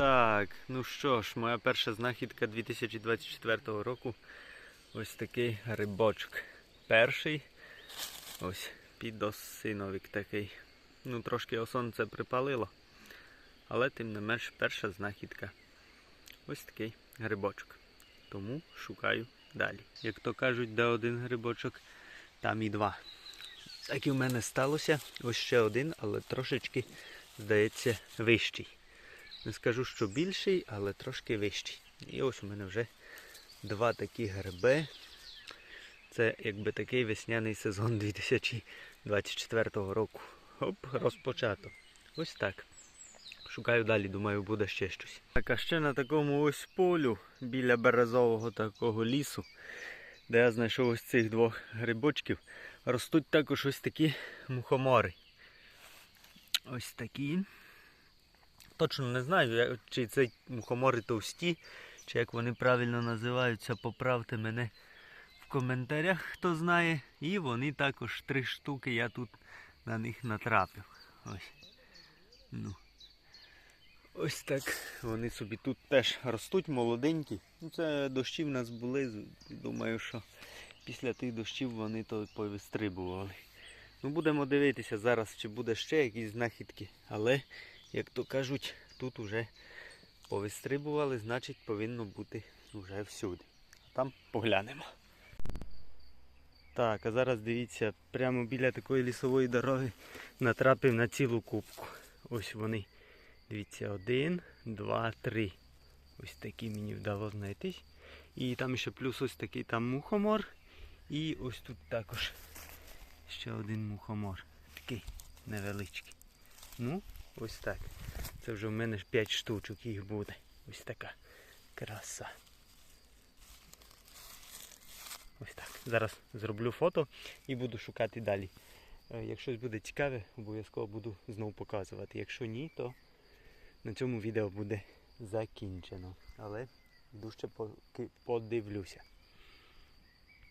Так, ну що ж, моя перша знахідка 2024 року. Ось такий грибочок. Перший. Ось підосиновик такий. Ну, трошки сонце припалило. Але тим не менш перша знахідка. Ось такий грибочок. Тому шукаю далі. Як то кажуть, де один грибочок, там і два. Так і в мене сталося. Ось ще один, але трошечки, здається, вищий. Не скажу, що більший, але трошки вищий. І ось у мене вже два такі гриби. Це якби такий весняний сезон 2024 року. Оп, розпочато. Ось так. Шукаю далі, думаю, буде ще щось. Так, а ще на такому ось полю біля березового такого лісу, де я знайшов ось цих двох грибочків, ростуть також ось такі мухомори. Ось такі. Точно не знаю, чи це мухомори товсті, чи як вони правильно називаються, поправте мене в коментарях, хто знає. І вони також три штуки, я тут на них натрапив. Ось. Ну. Ось так. Вони собі тут теж ростуть молоденькі. Ну, це дощі в нас були. Думаю, що після тих дощів вони то повистрибували. Ну, будемо дивитися зараз, чи буде ще якісь знахідки. Але, як то кажуть, тут уже повистрибували, значить повинно бути вже всюди. А там поглянемо. Так, а зараз дивіться, прямо біля такої лісової дороги натрапив на цілу кубку. Ось вони. Дивіться, один, два, три. Ось такі мені вдалося знайтись. І там ще плюс ось такий там мухомор. І ось тут також ще один мухомор. Такий невеличкий. Ну, ось так. Це вже в мене ж 5 штучок їх буде. Ось така краса. Ось так. Зараз зроблю фото і буду шукати далі. Е, Якщо буде цікаве, обов'язково буду знову показувати. Якщо ні, то на цьому відео буде закінчено. Але поки подивлюся.